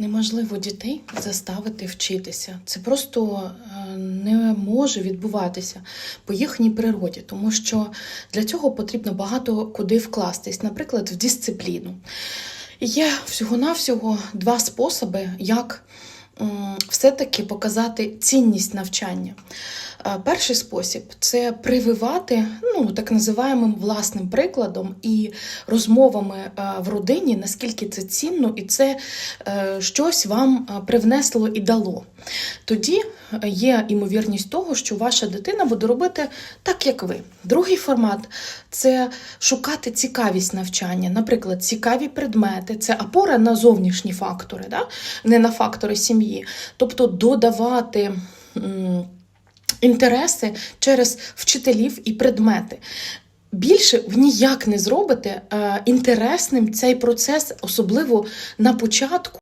Неможливо дітей заставити вчитися. Це просто е, не може відбуватися по їхній природі, тому що для цього потрібно багато куди вкластись, наприклад, в дисципліну. Є всього-навсього два способи, як все-таки показати цінність навчання. Е, Перший спосіб це прививати, ну так називаємим власним прикладом і розмовами е, в родині, наскільки це цінно, і це е, щось вам привнесло і дало. Тоді є імовірність того, що ваша дитина буде робити так, як ви. Другий формат це шукати цікавість навчання, наприклад, цікаві предмети, це опора на зовнішні фактори, да? не на фактори сім'ї. Тобто додавати. Інтереси через вчителів і предмети. Більше ви ніяк не зробите е, інтересним цей процес, особливо на початку.